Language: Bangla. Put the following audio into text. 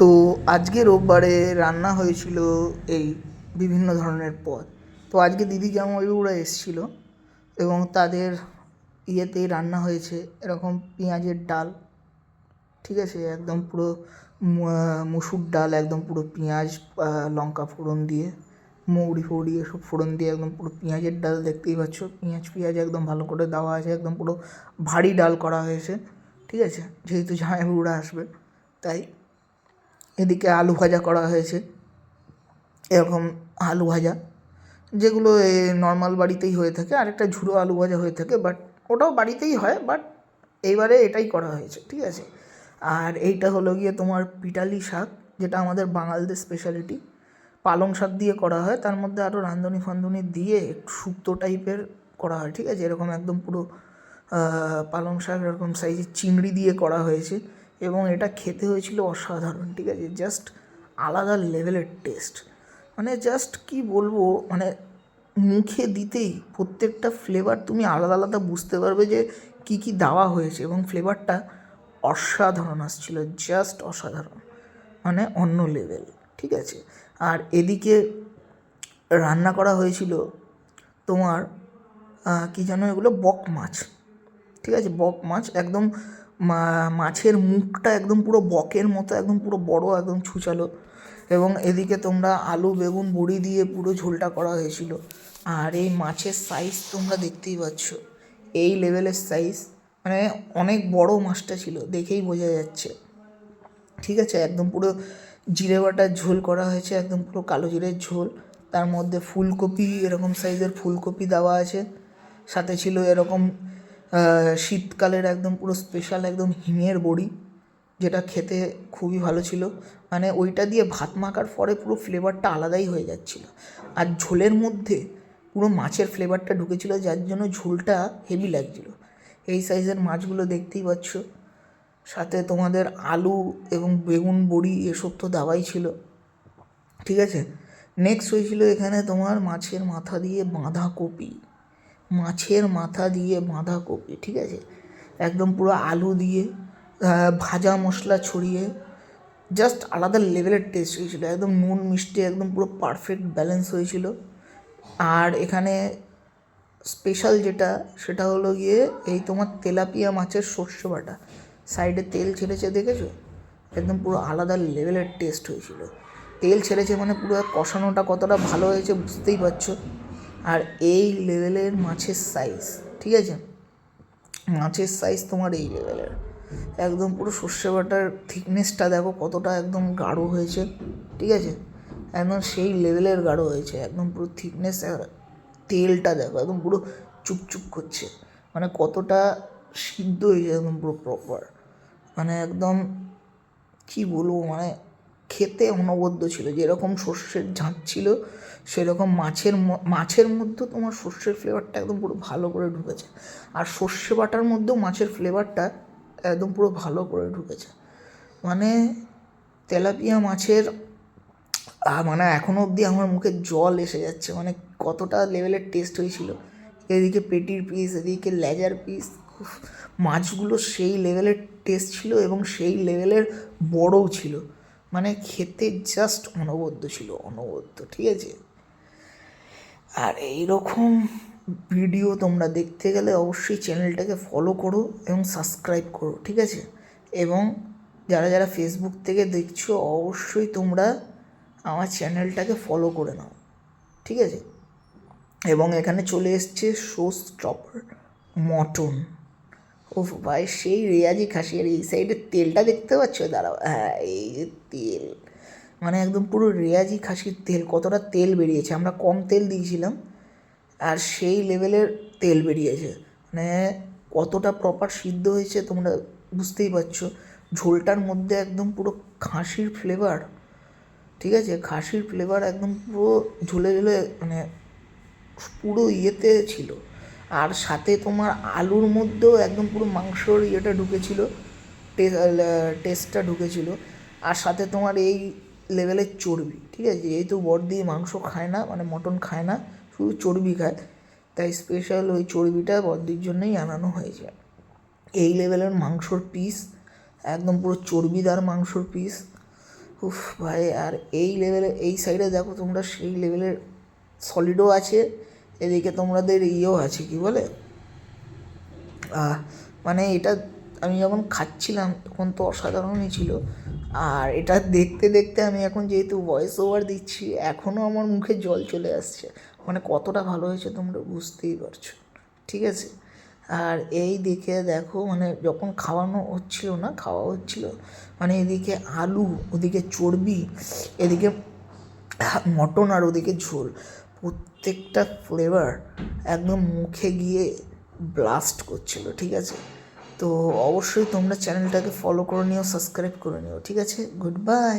তো আজকে রোববারে রান্না হয়েছিল এই বিভিন্ন ধরনের পদ। তো আজকে দিদি জামাইবাবুরা এসেছিল এবং তাদের ইয়েতেই রান্না হয়েছে এরকম পেঁয়াজের ডাল, ঠিক আছে? একদম পুরো মুসুর ডাল, একদম পুরো পেঁয়াজ লঙ্কা ফোড়ন দিয়ে, মৌরি ফৌরি এসব ফোড়ন দিয়ে একদম পুরো পেঁয়াজের ডাল দেখতেই পাচ্ছ। পেঁয়াজ পেঁয়াজ একদম ভালো করে দেওয়া আছে, একদম পুরো ভারী ডাল করা হয়েছে, ঠিক আছে? যেহেতু জামাইবাবুরা আসবে, তাই এদিকে আলু ভাজা করা হয়েছে। এরকম আলু ভাজা। যেগুলো নর্মাল বাড়িতেই হয়ে থাকে। আরেকটা ঝুড়ো আলু ভাজা হয়ে থাকে। বাট ওটাও বাড়িতেই হয়। বাট এইবারে এটাই করা হয়েছে। ঠিক আছে? আর এইটা হলো গিয়ে তোমার পিটালি শাক, যেটা আমাদের বাঙালদের স্পেশালিটি পালং শাক দিয়ে করা হয়। তার মধ্যে আরও রাঁধুনি ফান্ধুনি দিয়ে একটু শুক্তো টাইপের করা হয়। ঠিক আছে? এরকম একদম পুরো পালং শাক, এরকম সাইজের চিংড়ি দিয়ে করা হয়েছে। এবং এটা খেতে হয়েছিল অসাধারণ, ঠিক আছে? জাস্ট আলাদা লেভেলের টেস্ট মানে জাস্ট কি বলব মানে মুখে দিতেই প্রত্যেকটা ফ্লেভার তুমি আলাদা আলাদা বুঝতে পারবে যে কি কি দেওয়া হয়েছে এবং ফ্লেভারটা অসাধারণ আসছিল জাস্ট অসাধারণ। মানে অন্য লেভেল ঠিক আছে? আর এদিকে রান্না করা হয়েছিল তোমার কি যেন এগুলো, বক মাছ। ঠিক আছে, বক মাছ একদম মাছের মুখটা একদম পুরো বকের মতো, একদম পুরো বড়, একদম ছুচালো। এবং এদিকে তোমরা আলু, বেগুন, বড়ি দিয়ে পুরো ঝোলটা করা হয়েছিল। আর এই মাছের সাইজ তোমরা দেখতেই পাচ্ছ। এই লেভেলের সাইজ মানে অনেক বড় মাছটা ছিল, দেখেই বোঝা যাচ্ছে। ঠিক আছে, একদম পুরো জিরে বাটার ঝোল করা হয়েছে, একদম পুরো কালো জিরের ঝোল। তার মধ্যে ফুলকপি, এরকম সাইজের ফুলকপি দেওয়া আছে। সাথে ছিল এরকম শীতকালের একদম পুরো স্পেশাল একদম হিমের বড়ি, যেটা খেতে খুবই ভালো ছিল। মানে ওইটা দিয়ে ভাত মাখার পরে পুরো ফ্লেভারটা আলাদাই হয়ে যাচ্ছিল। আর ঝোলের মধ্যে পুরো মাছের ফ্লেভারটা ঢুকেছিল, যার জন্য ঝোলটা হেভি লাগছিল। এই সাইজের মাছগুলো দেখতেই পাচ্ছ। সাথে তোমাদের আলু এবং বেগুন বড়ি এসব তো দেওয়াই ছিল। ঠিক আছে? নেক্সট হয়েছিল এখানে তোমার মাছের মাথা দিয়ে বাঁধাকপি। মাছের মাথা দিয়ে বাঁধাকপি, ঠিক আছে? একদম পুরো আলু দিয়ে ভাজা মশলা ছড়িয়ে জাস্ট আলাদা লেভেলের টেস্ট হয়েছিলো। একদম নুন, মিষ্টি, একদম পুরো পারফেক্ট ব্যালেন্স হয়েছিল। আর এখানে স্পেশাল যেটা, সেটা হলো গিয়ে এই তোমার তেলাপিয়া মাছের সর্ষে বাটা। সাইডে তেল ছেড়েছে, দেখেছ? একদম পুরো আলাদা লেভেলের টেস্ট হয়েছিল। তেল ছেড়েছে মানে পুরো কষানোটা কতটা ভালো হয়েছে বুঝতেই পারছ? আর এই লেভেলের মাছের সাইজ ঠিক আছে? মাছের সাইজ তোমার এই লেভেলের। একদম পুরো সর্ষে বাটার থিকনেসটা দেখো কতটা একদম গাঢ় হয়েছে, ঠিক আছে? একদম সেই লেভেলের গাঢ় হয়েছে, একদম পুরো থিকনেস তেলটা দেখো, একদম পুরো চুপচুপ করছে। মানে কতটা সিদ্ধ হয়েছে একদম পুরো প্রপার মানে একদম কি বলব মানে খেতে অনবদ্য ছিল। যেরকম সর্ষের ঝাঁঝ ছিল, সেরকম মাছের মাছের মধ্যেও তোমার সর্ষের ফ্লেভারটা একদম পুরো ভালো করে ঢুকেছে। আর সর্ষে বাটার মধ্যেও মাছের ফ্লেভারটা একদম পুরো ভালো করে ঢুকেছে। মানে তেলাপিয়া মাছের মানে এখনও অবধি আমার মুখে জল এসে যাচ্ছে। মানে কতটা লেভেলের টেস্ট হয়েছিল। এদিকে পেটির পিস এদিকে লেজার পিস মাছগুলো সেই লেভেলের টেস্ট ছিল এবং সেই লেভেলের বড়ও ছিল। মানে খেতে জাস্ট অনবদ্য ছিল, অনবদ্য, ঠিক আছে? আর এই রকম ভিডিও তোমরা দেখতে গেলে অবশ্যই চ্যানেলটাকে ফলো করো এবং সাবস্ক্রাইব করো, ঠিক আছে? এবং যারা যারা ফেসবুক থেকে দেখছ, অবশ্যই তোমরা আমার চ্যানেলটাকে ফলো করে নাও, ঠিক আছে? এবং এখানে চলে এসছে শো স্টপার মটন। ও ভাই, সেই রেয়াজি খাসি আর এই সাইডে তেলটা দেখতে পাচ্ছ? দাঁড়াও হ্যাঁ এই যে তেল। মানে একদম পুরো রেয়াজি খাসির তেল, কতটা তেল বেরিয়েছে। আমরা কম তেল দিয়েছিলাম, আর সেই লেভেলের তেল বেরিয়েছে। মানে কতটা প্রপার সিদ্ধ হয়েছে তোমরা বুঝতেই পারছ। ঝোলটার মধ্যে একদম পুরো খাসির ফ্লেভার ঠিক আছে? খাসির ফ্লেভার একদম পুরো ঝুলে ঝুলে মানে পুরো ইয়েতে ছিল। আর সাথে তোমার আলুর মধ্যেও একদম পুরো মাংসর ইয়েটা ঢুকেছিল টেস্টটা ঢুকেছিল। আর সাথে তোমার এই লেভেলের চর্বি, ঠিক আছে? যেহেতু বড়দি মাংস খায় না মানে মটন খায় না, শুধু চর্বি খায়, তাই স্পেশাল ওই চর্বিটা বড়দির জন্যই আনানো হয়েছে। এই লেভেলের মাংসর পিস একদম পুরো চর্বিদার মাংসর পিস উফ ভাই, আর এই লেভেলে, এই সাইডে দেখো তোমরা, সেই লেভেলের সলিডও আছে। এদিকে তোমাদের ইয়েও আছে, কি বলে? মানে এটা আমি যখন খাচ্ছিলাম, তখন তো অসাধারণই ছিল। আর এটা দেখতে দেখতে আমি এখন যেহেতু ভয়েস ওভার দিচ্ছি এখনও আমার মুখে জল চলে আসছে। মানে কতটা ভালো হয়েছে তোমরা বুঝতেই পারছ। ঠিক আছে? আর এই দিকে দেখো মানে যখন খাওয়ানো হচ্ছিল না, খাওয়া হচ্ছিল মানে এদিকে আলু, ওদিকে চর্বি, এদিকে মটন আর ওদিকে ঝোল। প্রত্যেকটা ফ্লেভার একদম মুখে গিয়ে ব্লাস্ট করছিল, ঠিক আছে? তো অবশ্যই তোমরা চ্যানেলটাকে ফলো করে নিও সাবস্ক্রাইব করে নিও, ঠিক আছে? Good bye